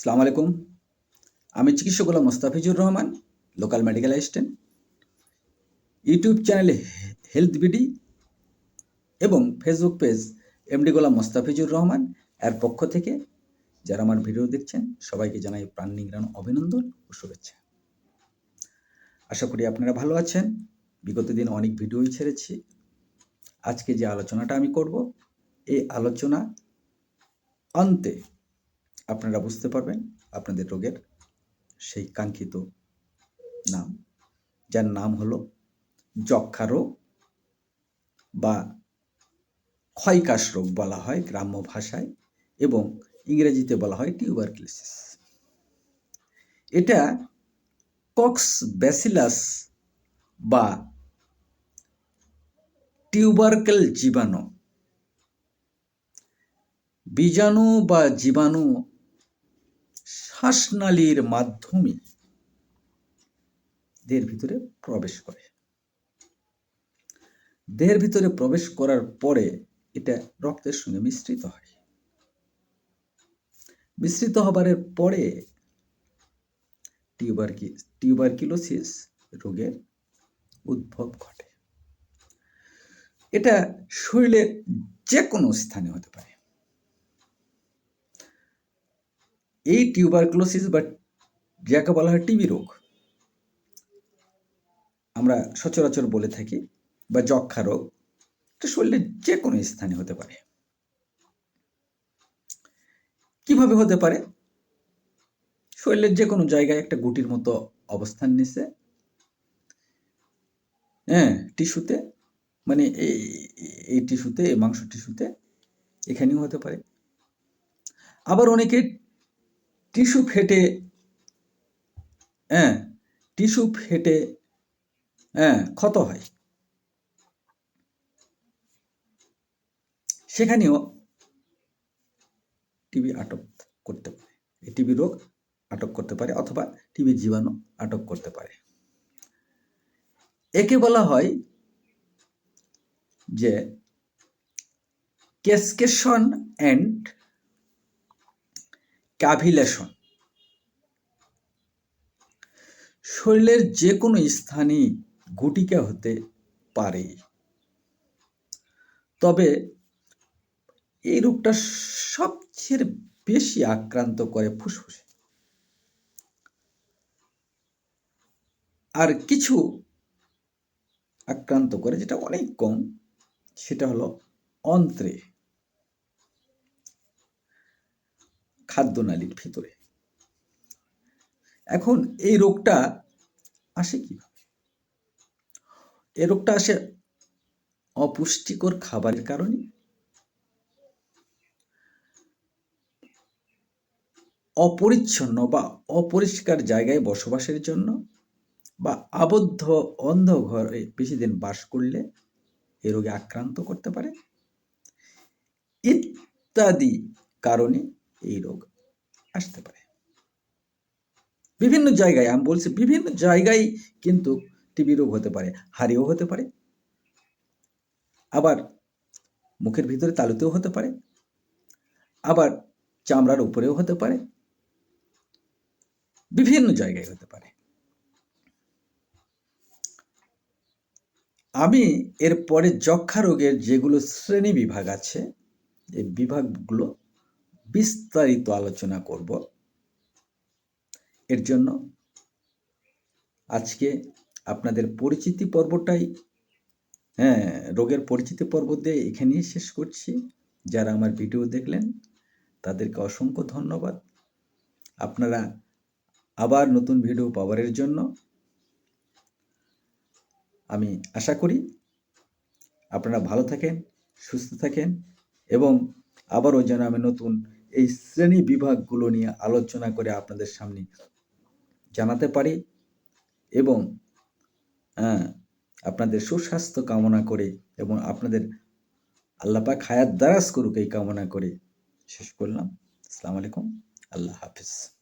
সালাম আলাইকুম। আমি চিকিৎসক Golam Mostafizur Rahman, local medical assistant. YouTube চ্যানেলে হেলথ বিডি এবং Facebook page MD Golam Mostafizur Rahman এর পক্ষ থেকে যারা আমার ভিডিও দেখছেন, সবাইকে জানাই প্রাণ নিংড়ানো অভিনন্দন ও শুভেচ্ছা। আশা করি আপনারা ভালো আছেন। বিগত দিন অনেক ভিডিওই ছেড়েছি। আজকে যে আলোচনাটা আমি করব, এই আলোচনা অন্তে আপনারা বুঝতে পারবেন আপনাদের রোগের সেই কাঙ্ক্ষিত নাম, যার নাম হলো যক্ষা রোগ বা ক্ষয়কাশ রোগ বলা হয় গ্রাম্য ভাষায় এবং ইংরেজিতে বলা হয় টিউবারক্লিসিস। এটা কক্স ব্যাসিলাস বা টিউবারকেল জীবাণু, বীজাণু বা জীবাণু শ্বাসনালীর মাধ্যমে দেহের ভিতরে প্রবেশ করে। দেহের ভিতরে প্রবেশ করার পরে এটা রক্তের সঙ্গে মিশ্রিত হয়। মিশ্রিত হবার পরে টিউবারকি টিউবারকিলোসিস রোগের উদ্ভব ঘটে। এটা শরীরের যে কোনো স্থানে হতে পারে। এই টিউবারক্লোসিস বা যাকে বলা হয় টিবি রোগ, আমরা সচরাচর বলে থাকি বা যক্ষা রোগ, এটা শরীরের যে কোনো স্থানে হতে পারে। কীভাবে হতে পারে? শরীরের যে কোনো জায়গায় একটা গুটির মতো অবস্থান নিছে হ্যাঁ টিস্যুতে মানে এই এই টিস্যুতে, এই মাংস টিস্যুতে, এখানেও হতে পারে। আবার অনেকে টিস্যু ফেটে হ্যাঁ টিস্যু ফেটে হ্যাঁ ক্ষত হয়। সেখানেও টিবি আটক করতে পারে। এই টিবি রোগ আটক করতে পারে অথবা টিবি জীবাণু আটক করতে পারে। একে বলা হয় যে ক্যাসকেশন অ্যান্ড ক্যাভিলেশন। শরীরের যে কোনো স্থানে গুটিকা হতে পারে। তবে এই রোগটা সবচেয়ে বেশি আক্রান্ত করে ফুসফুসে। আর কিছু আক্রান্ত করে যেটা অনেক কম, সেটা হলো অন্ত্রে। খাদ্যনালীর ভিতরে। এখন এই রোগটা আসে কীভাবে? এই রোগটা আসে অপুষ্টিকর খাবারের কারণে। অপরিচ্ছন্ন বা অপরিষ্কার জায়গায় বসবাসের জন্য বা আবদ্ধ অন্ধ ঘরে বেশি দিন বাস করলে এ রোগে আক্রান্ত করতে পারে। ইত্যাদি কারণে এই রোগ আসতে পারে। বিভিন্ন জায়গায়, আমি বলছি বিভিন্ন জায়গায় কিন্তু টিবি রোগ হতে পারে, হাড়েও হতে পারে, আবার মুখের ভিতরে তালুতেও হতে পারে, আবার চামড়ার উপরেও হতে পারে, বিভিন্ন জায়গায় হতে পারে। আমি এরপরে যক্ষা রোগের যেগুলো শ্রেণি বিভাগ আছে, এই বিভাগগুলো বিস্তারিত আলোচনা করব। এর জন্য আজকে আপনাদের পরিচিতি পর্বটাই হ্যাঁ রোগের পরিচিতি পর্ব দিয়ে এখানেই শেষ করছি। যারা আমার ভিডিও দেখলেন, তাদেরকে অসংখ্য ধন্যবাদ। আপনারা আবার নতুন ভিডিও পাওয়ারের জন্য আমি আশা করি আপনারা ভালো থাকেন, সুস্থ থাকেন এবং আবারও যেন আমি নতুন এই শ্রেণি বিভাগগুলো নিয়ে আলোচনা করে আপনাদের সামনে জানাতে পারি এবং হ্যাঁ আপনাদের সুস্বাস্থ্য কামনা করে এবং আপনাদের আল্লাপাক হায়াত দারাজ করুক এই কামনা করে শেষ করলাম। আসসালামু আলাইকুম। আল্লাহ হাফিজ।